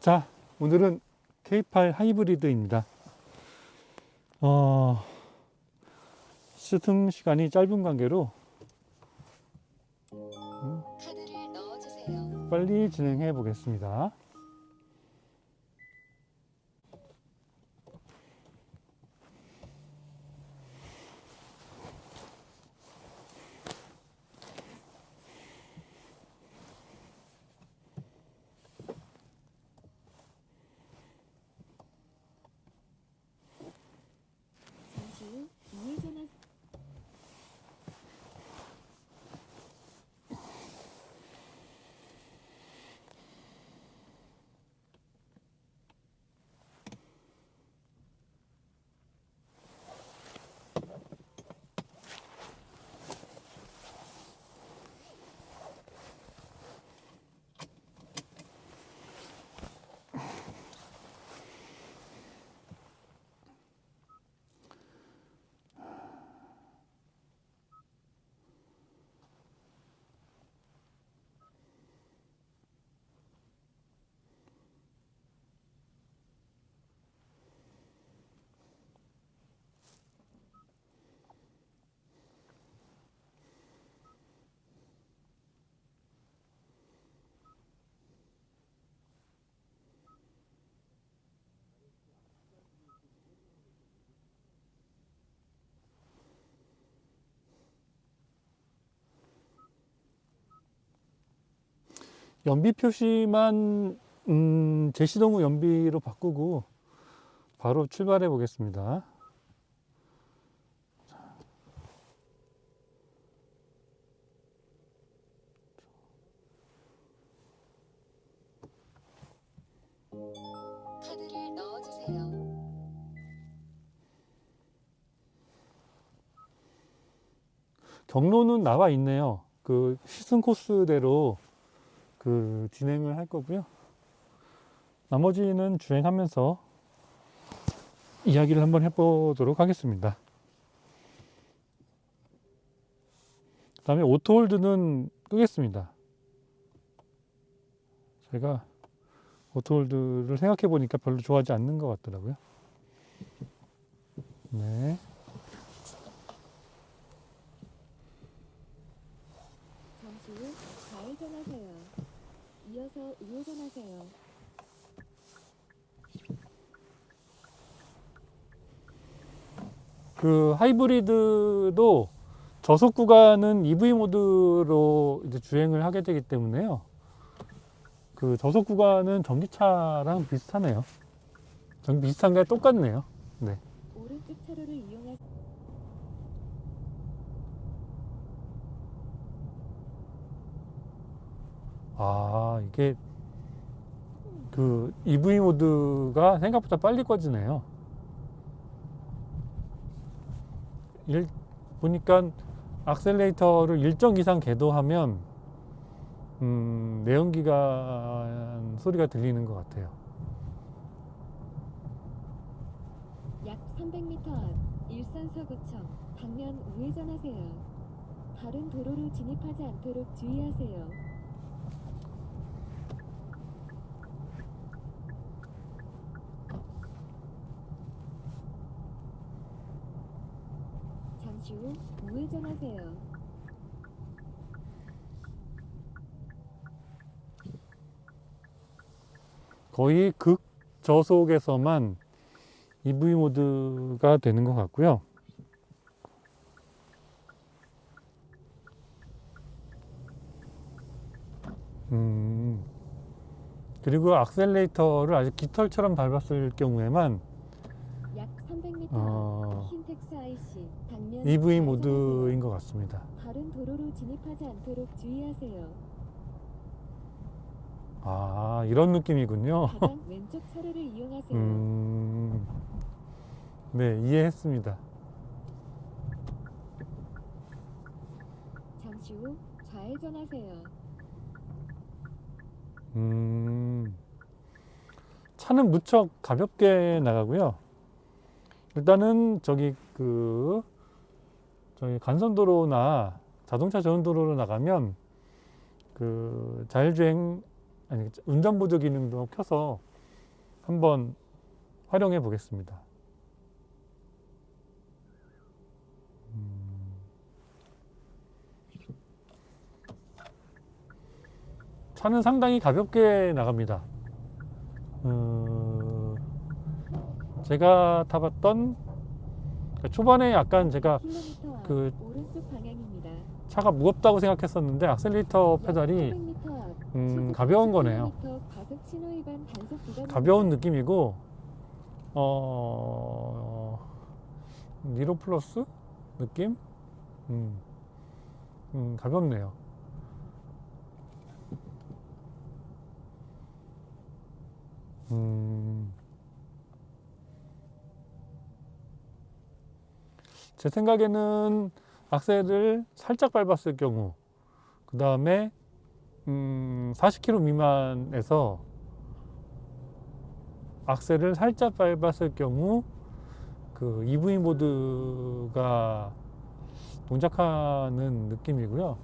자, 오늘은 K8 하이브리드입니다. 어, 시승 시간이 짧은 관계로 넣어주세요. 빨리 진행해 보겠습니다. 연비 표시만 음, 제시동 후 연비로 바꾸고 바로 출발해 보겠습니다. 카드를 넣어주세요. 경로는 나와 있네요. 그 시승 코스대로 그 진행을 할 거고요. 나머지는 주행하면서 이야기를 한번 해보도록 하겠습니다. 그 다음에 오토홀드는 끄겠습니다. 제가 오토홀드를 생각해 보니까 별로 좋아하지 않는 것 같더라고요. 네. 잠시 후 좌회전하세요. 이어서 우회전하세요. 그 하이브리드도 저속 구간은 EV 모드로 이제 주행을 하게 되기 때문에요. 그 저속 구간은 전기차랑 비슷하네요. 전 비슷한 게 똑같네요. 네. 오른쪽 차로를 이용하 아, 이게 그 EV 모드가 생각보다 빨리 꺼지네요. 일, 보니까 악셀레이터를 일정 이상 궤도하면 음, 내연기관 소리가 들리는 것 같아요. 약 300m 앞 일산서구청 방면 우회전하세요. 다른 도로로 진입하지 않도록 주의하세요. 잠시 후 우회전하세요. 거의 극저속에서만 EV 모드가 되는 것 같고요. 음, 그리고 악셀레이터를 아주 깃털처럼 밟았을 경우에만 약 300m 어, 앞 흰텍스 IC EV. 모드인 것 같습니다. 다른 도로로 진입하지 않도록 주의하세요. 아, 이런 느낌이군요. 가장 왼쪽 차로를 이용하세요. 음, 네, 이해했습니다. 잠시 후 좌회전하세요. 음, 차는 무척 가볍게 나가고요. 일단은 저기 그 저기 간선도로나 자동차 전용도로로 나가면 그 자율주행 아니 운전 보조 기능도 켜서 한번 활용해 보겠습니다. 음. 차는 상당히 가볍게 나갑니다. 음, 제가 타봤던 그러니까 초반에 약간 제가 그. 차가 무겁다고 생각했었는데 악셀레이터 페달이 400m 앞 음, 가벼운 거네요. 90km 가속 신호 위반 단속 구간입니다. 가벼운 느낌이고 어 니로 플러스 느낌? 음, 음 가볍네요. 음. 제 생각에는 악셀을 살짝 밟았을 경우, 그 다음에 음, 40km 미만에서 악셀을 살짝 밟았을 경우 그 EV 모드가 동작하는 느낌이고요.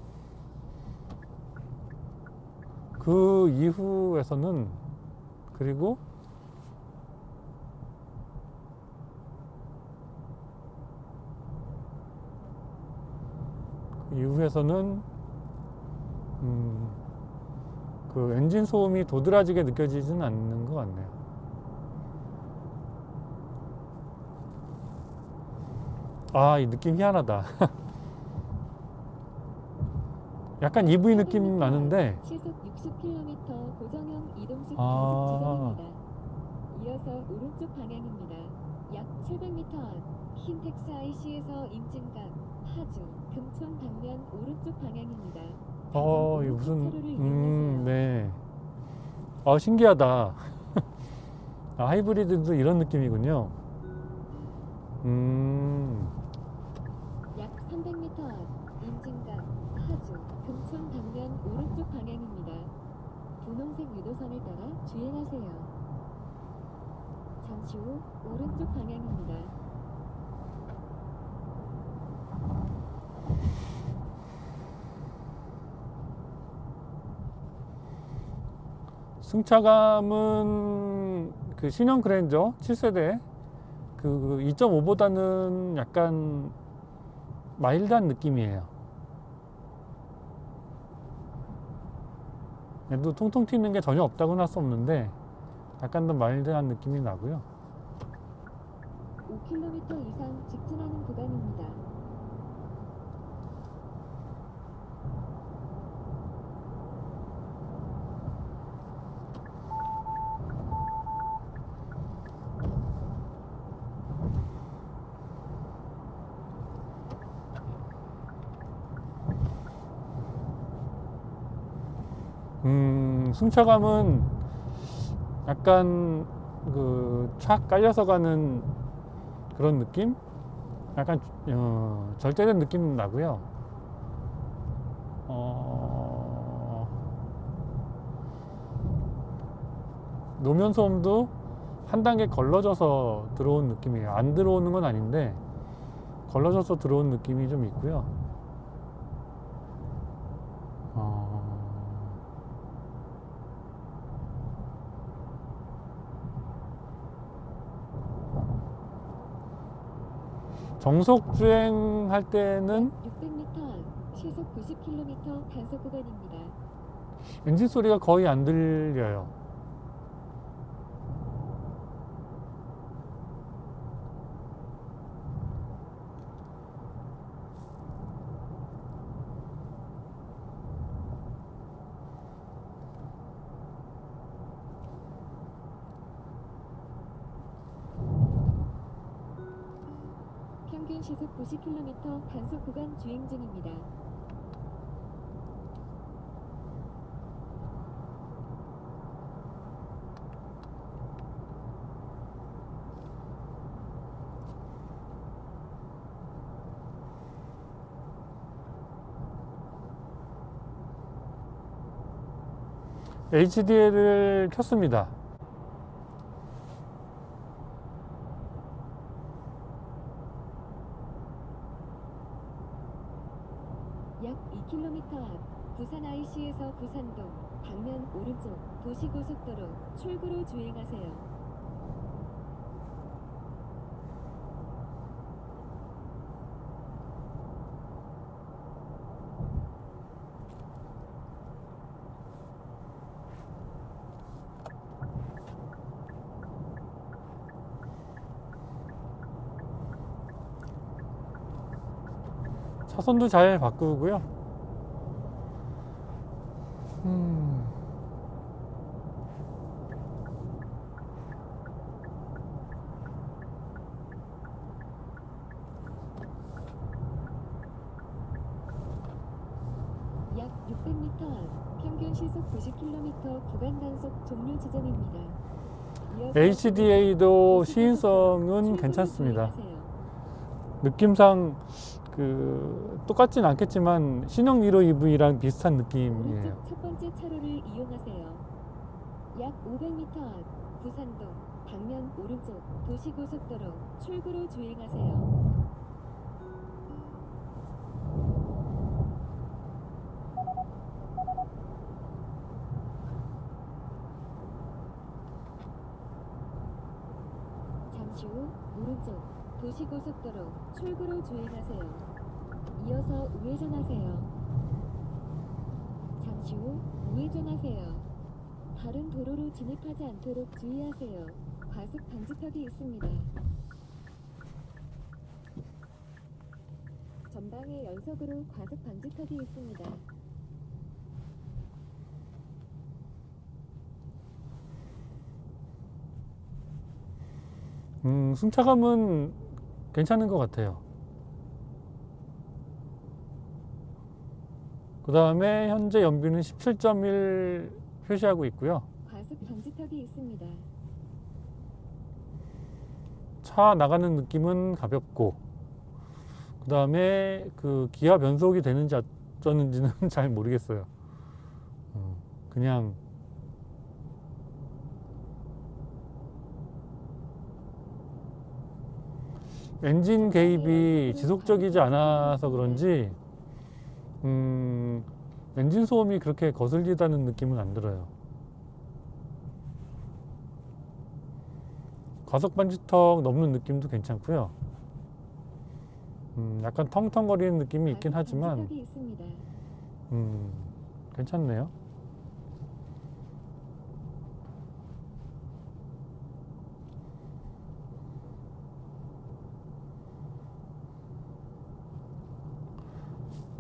그 이후에서는 그리고 이후에서는 음, 그 엔진 소음이 도드라지게 느껴지지는 않는 것 같네요. 아, 이 느낌 희한하다. 약간 EV 느낌 나는데, 시속 60km 고정형 이동식 아. 이어서 오른쪽 방향입니다. 약 700m 앞 흰텍스 IC에서 임진각 하주 금천 방면 오른쪽 방향입니다. 어, 이 무슨, 차로를 음, 이용하세요. 네. 아, 신기하다. 아, 하이브리드도 이런 느낌이군요. 음, 약 300m 앞 임진각 하주 금천 방면 오른쪽 방향입니다. 분홍색 유도선을 따라 주행하세요. 잠시 후 오른쪽 방향입니다. 승차감은 그 신형 그랜저 7세대 그 2.5보다는 약간 마일드한 느낌이에요. 얘도 통통 튀는 게 전혀 없다고는 할 수 없는데 약간 더 마일드한 느낌이 나고요. 5km 이상 직진하는 구간입니다. 음, 승차감은 약간 그착 깔려서 가는 그런 느낌? 약간 어, 절대된 느낌 나고요. 어, 노면 소음도 한 단계 걸러져서 들어온 느낌이에요. 안 들어오는 건 아닌데 걸러져서 들어온 느낌이 좀 있고요. 정속 주행할 때는 600m 앞 시속 90km 단속 구간입니다. 엔진 소리가 거의 안 들려요. 평균 시속 90km 단속 구간 주행 중입니다. HDL을 켰습니다. 부산동 방면 오른쪽 도시고속도로 출구로 주행하세요. 차선도 잘 바꾸고요 HDA도 시인성은 괜찮습니다. 느낌상 그 똑같진 않겠지만 신형 니로 EV랑 비슷한 느낌이에요. 첫 번째 차로를 이용하세요. 약 500m 앞 부산동 방면 오른쪽 도시고속도로 출구로 주행하세요. 잠시 후 오른쪽 도시고속도로 출구로 주행하세요. 이어서 우회전하세요. 잠시 후 우회전하세요. 다른 도로로 진입하지 않도록 주의하세요. 과속 방지턱이 있습니다. 전방에 연속으로 과속 방지턱이 있습니다. 음, 승차감은 괜찮은 것 같아요. 그 다음에 현재 연비는 17.1 표시하고 있고요. 과속 방지턱이 있습니다. 차 나가는 느낌은 가볍고, 그 다음에 그 기아 변속이 되는지 어쩌는지는 잘 모르겠어요. 어, 그냥 엔진 개입이 지속적이지 않아서 그런지 음, 엔진 소음이 그렇게 거슬리다는 느낌은 안 들어요. 과속 반지턱 넘는 느낌도 괜찮고요. 음, 약간 텅텅거리는 느낌이 있긴 과속 하지만. 음, 괜찮네요.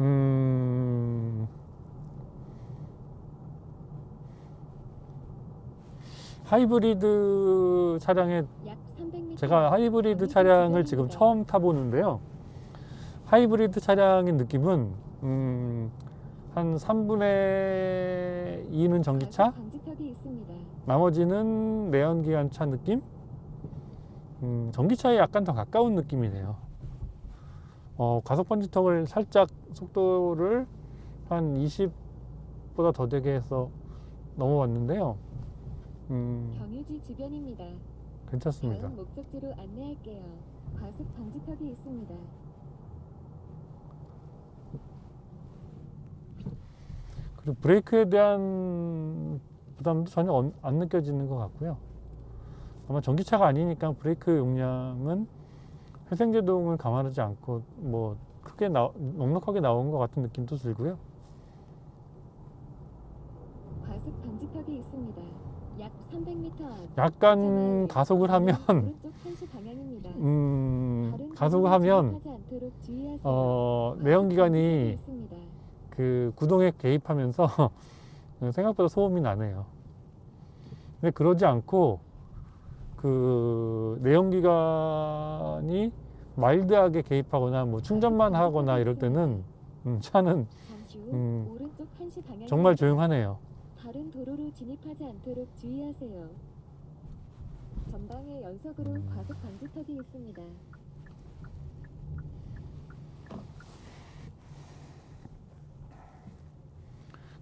음, 하이브리드 차량에 약 300m 제가 하이브리드 차량을 지금 처음 타보는데요. 하이브리드 차량의 느낌은 음, 한 3분의 2는 전기차. 나머지는 내연기관차 느낌? 음, 전기차에 약간 더 가까운 느낌이네요. 어, 과속 방지턱을 살짝 속도를 한 20보다 더 되게 해서 넘어왔는데요. 음, 경유지 주변입니다. 괜찮습니다. 다음 목적지로 안내할게요. 과속 방지턱이 있습니다. 그리고 브레이크에 대한 부담도 전혀 안- 안 느껴지는 것 같고요. 아마 전기차가 아니니까 브레이크 용량은 회생제동을 감안하지 않고 뭐 크게 나, 넉넉하게 나온 것 같은 느낌도 들고요. 과속 방지턱이 있습니다. 약 300m 앞. 약간 가속을 하면. 음, 가속을 하면. 어, 내연기관이. 그 구동에 개입하면서 생각보다 소음이 나네요. 근데 그러지 않고 그 내연기관이 마일드하게 개입하거나 뭐 충전만 하거나 이럴 때는 음, 차는 음, 정말 조용하네요. 다른 도로로 진입하지 않도록 주의하세요. 전방에 연속으로 음. 과속 방지턱이 있습니다.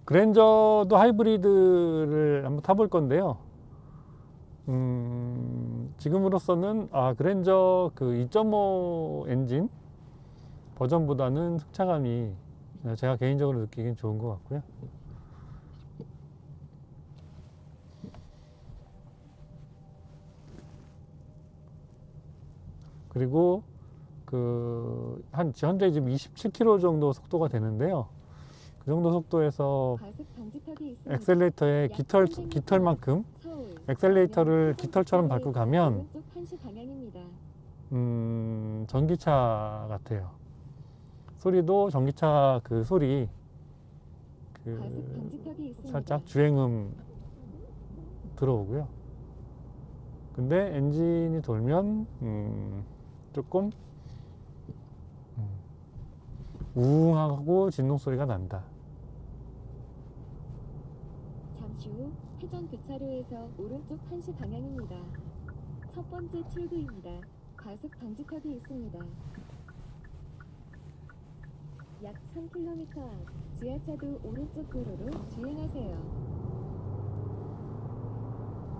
그랜저도 하이브리드를 한번 타볼 건데요. 음, 지금으로서는 아 그랜저 그 2.5 엔진 버전보다는 승차감이 제가 개인적으로 느끼기엔 좋은 것 같고요. 그리고 그 한 현재 지금 27km 정도 속도가 되는데요. 그 정도 속도에서. 엑셀레이터의 깃털 깃털만큼 엑셀레이터를 깃털처럼 밟고 가면. 음, 전기차 같아요. 소리도 전기차 그 소리 그. 살짝 주행음 들어오고요. 근데 엔진이 돌면 음, 조금 음, 우웅하고 진동 소리가 난다. 잠시 후 회전 교차로에서 오른쪽 1시 방향입니다. 첫 번째 출구입니다. 과속 방지턱이 있습니다. 약 3km 앞 지하차도 오른쪽 도로로 주행하세요.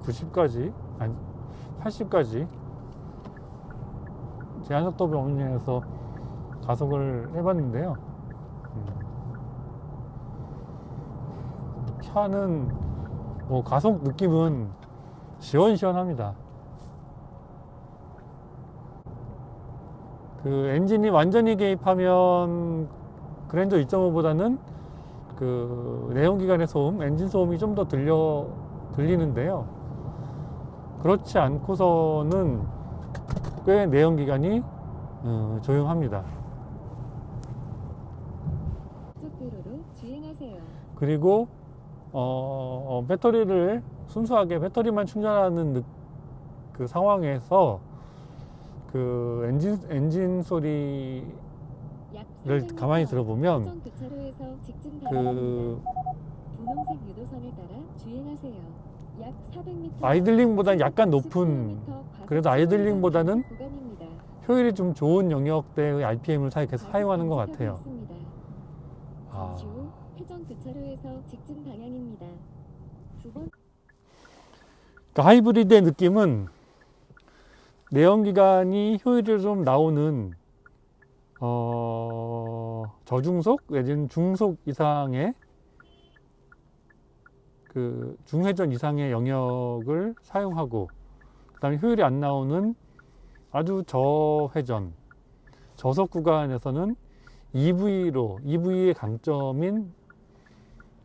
90까지 아니 80까지 제한속도 범위내에서 가속을 해봤는데요. 음, 차는 뭐 가속 느낌은 시원시원합니다. 그 엔진이 완전히 개입하면 그랜저 2.5보다는 그 내연기관의 소음, 엔진 소음이 좀 더 들려 들리는데요. 그렇지 않고서는 꽤 내연기관이 어, 조용합니다. 그리고 어, 어, 배터리를 순수하게 배터리만 충전하는 느- 그 상황에서 그 엔진 엔진 소리를 약 300m 가만히 앞 들어보면 그 400m 아이들링보다는 약간 높은 10km 과속 그래도 아이들링보다는. 효율이 좀 좋은 영역대의 RPM을 계속 사용하는 것 같아요. 아. 교차로에서 직진 방향입니다. 두번 그 하이브리드의 느낌은 내연기관이 효율이 좀 나오는 어, 저중속 내지는 중속 이상의 그 중회전 이상의 영역을 사용하고 그다음에 효율이 안 나오는 아주 저회전 저속 구간에서는 EV로 EV의 강점인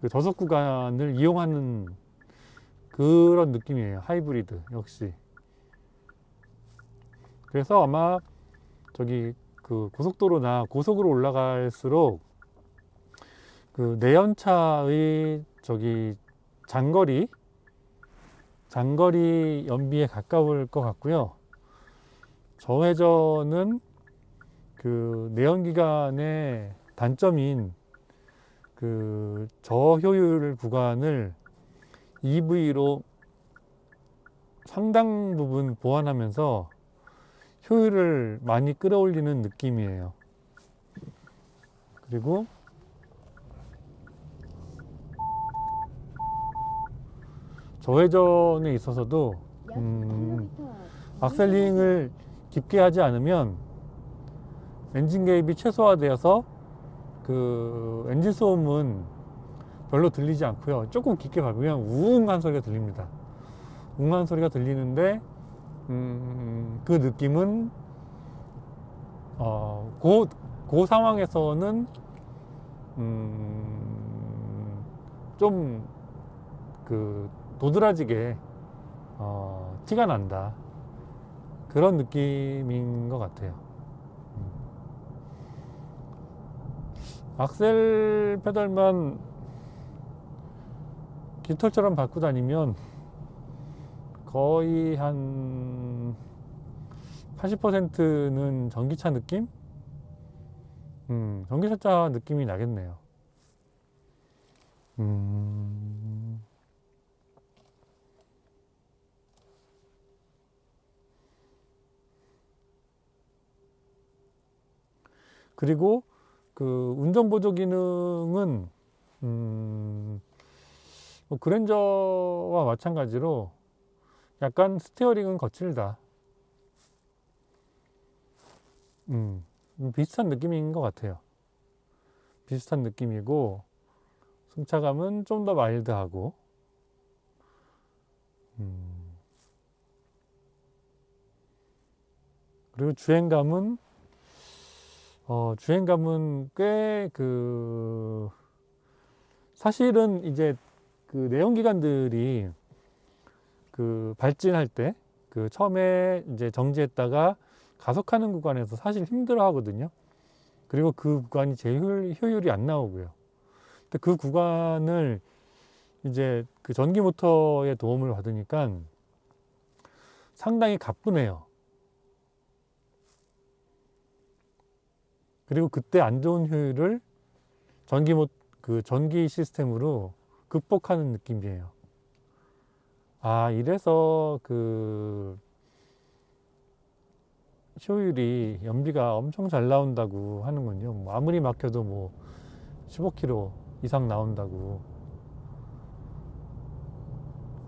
그 저속 구간을 이용하는 그런 느낌이에요. 하이브리드 역시. 그래서 아마 저기 그 고속도로나 고속으로 올라갈수록 그 내연차의 저기 장거리 장거리 연비에 가까울 것 같고요. 저회전은 그 내연기관의 단점인 그 저효율 구간을 EV로 상당 부분 보완하면서 효율을 많이 끌어올리는 느낌이에요. 그리고 저회전에 있어서도 약 음, 1km 앞 악셀링을 깊게 하지 않으면 엔진 개입이 최소화되어서 그 엔진 소음은 별로 들리지 않고요. 조금 깊게 밟으면 우웅한 소리가 들립니다. 우웅한 소리가 들리는데 음, 그 느낌은 어, 그, 그 상황에서는 음, 좀그 도드라지게 어, 티가 난다. 그런 느낌인 것 같아요. 악셀 페달만 깃털처럼 밟고 다니면 거의 한 80%는 전기차 느낌? 음, 전기차차 느낌이 나겠네요. 음. 그리고 그 운전 보조 기능은 음, 뭐 그랜저와 마찬가지로 약간 스티어링은 거칠다. 음, 비슷한 느낌인 것 같아요. 비슷한 느낌이고 승차감은 좀 더 마일드하고 음, 그리고 주행감은 어, 주행감은 꽤 그 사실은 이제 그 내연기관들이 그 발진할 때 그 처음에 이제 정지했다가 가속하는 구간에서 사실 힘들어 하거든요. 그리고 그 구간이 제일 효율, 효율이 안 나오고요. 근데 그 구간을 이제 그 전기 모터의 도움을 받으니까 상당히 가뿐해요. 그리고 그때 안 좋은 효율을 전기 모, 그 전기 시스템으로 극복하는 느낌이에요. 아, 이래서 그 효율이 연비가 엄청 잘 나온다고 하는군요. 뭐 아무리 막혀도 뭐 15km 이상 나온다고.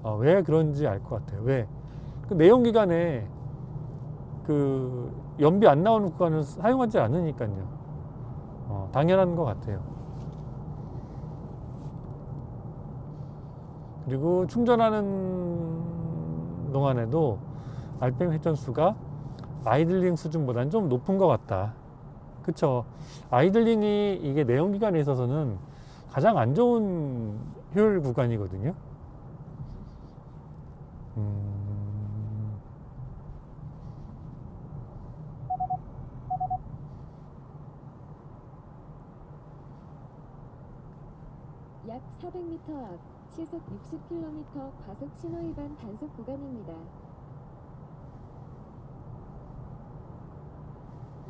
아, 왜 그런지 알 것 같아요. 왜? 그 내연기관에 그 연비 안 나오는 구간을 사용하지 않으니까요. 어, 당연한 것 같아요. 그리고 충전하는 동안에도 RPM 회전수가 아이들링 수준보다는 좀 높은 것 같다. 그쵸? 아이들링이 이게 내연기관에 있어서는 가장 안 좋은 효율 구간이거든요. 음, 약 400m 앞 시속 60km 과속 신호 위반 단속 구간입니다.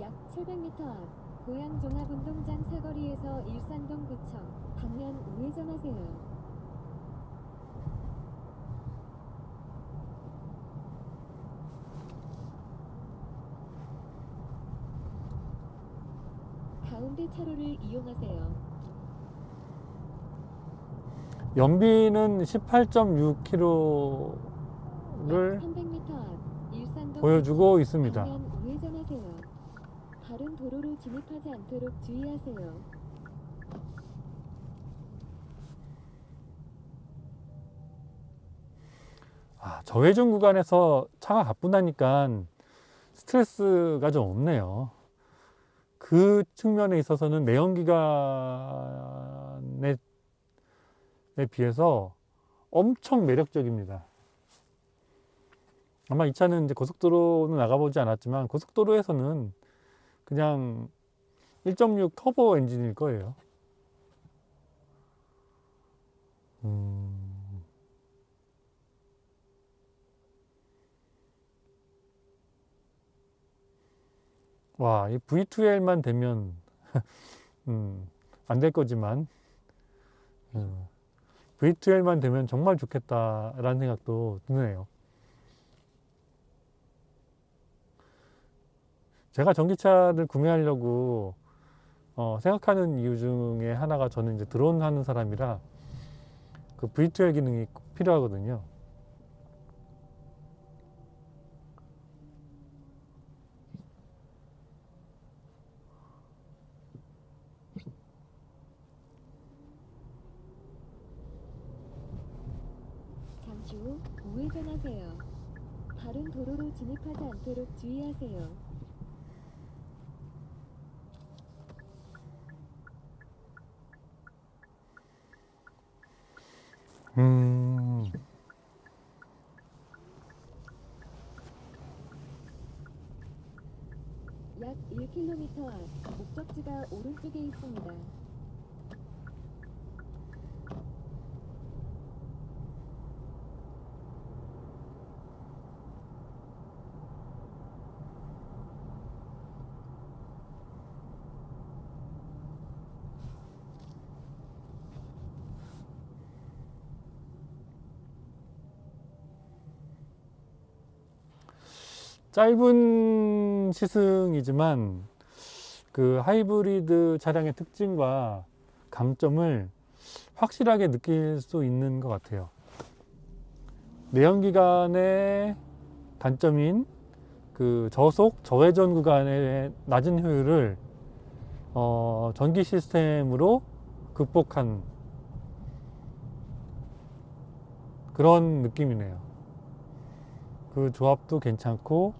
약 700m 앞 고양 종합운동장 사거리에서 일산동 구청 방면 우회전하세요. 가운데 차로를 이용하세요. 연비는 약 18.6km를 300m 앞 일산동 보여주고 있습니다. 다른 도로로 진입하지 않도록 주의하세요. 아, 저회전 구간에서 차가 가뿐하니까 스트레스가 좀 없네요. 그 측면에 있어서는 내연기관에 에 비해서 엄청 매력적입니다. 아마 이 차는 이제 고속도로는 나가보지 않았지만 고속도로에서는 그냥 1.6 터보 엔진일 거예요. 음, 와, 이 V2L만 되면 음, 안 될 거지만 음, V2L만 되면 정말 좋겠다라는 생각도 드네요. 제가 전기차를 구매하려고 어, 생각하는 이유 중에 하나가 저는 이제 드론 하는 사람이라 그 V2L 기능이 꼭 필요하거든요. 후 우회전하세요. 다른 도로로 진입하지 않도록 주의하세요. 음, 약 1km 앞 목적지가 오른쪽에 있습니다. 짧은 시승이지만 그 하이브리드 차량의 특징과 강점을 확실하게 느낄 수 있는 것 같아요. 내연기관의 단점인 그 저속 저회전 구간의 낮은 효율을 어, 전기 시스템으로 극복한 그런 느낌이네요. 그 조합도 괜찮고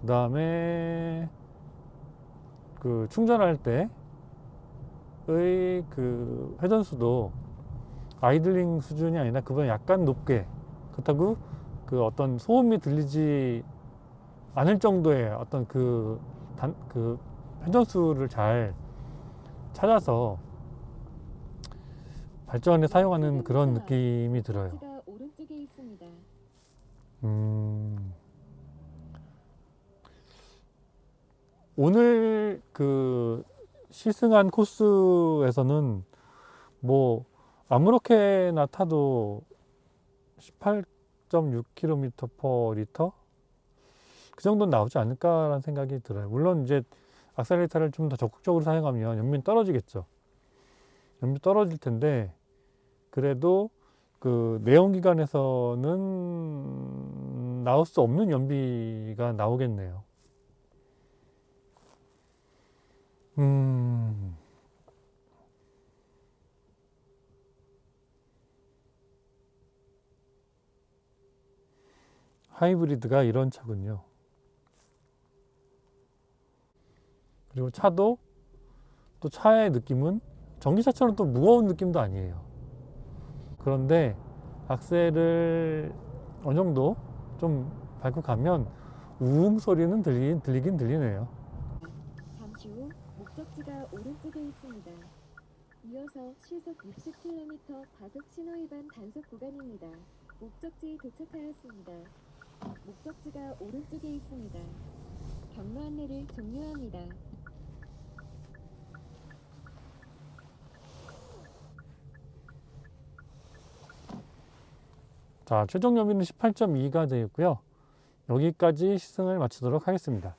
그 다음에 그 충전할 때의 그 회전수도 아이들링 수준이 아니라 그보다 약간 높게 그렇다고 그 어떤 소음이 들리지 않을 정도의 어떤 그 단, 그 회전수를 잘 찾아서 발전에 사용하는 그런 느낌이 들어요. 음. 오늘 그 시승한 코스에서는 뭐 아무렇게나 타도 18.6km per 리터 그 정도는 나오지 않을까라는 생각이 들어요. 물론 이제 악셀레이터를 좀 더 적극적으로 사용하면 연비는 떨어지겠죠. 연비 떨어질 텐데 그래도 그 내연기관에서는 나올 수 없는 연비가 나오겠네요. 음. 하이브리드가 이런 차군요. 그리고 차도 또 차의 느낌은 전기차처럼 또 무거운 느낌도 아니에요. 그런데 악셀을 어느 정도 좀 밟고 가면 우웅 소리는 들리긴, 들리긴 들리네요. 목적지가 오른쪽에 있습니다. 이어서 시속 60km 과속 신호 위반 단속 구간입니다. 목적지에 도착하였습니다. 목적지가 오른쪽에 있습니다. 경로 안내를 종료합니다. 자, 최종 연비는 18.2가 되었고요. 여기까지 시승을 마치도록 하겠습니다.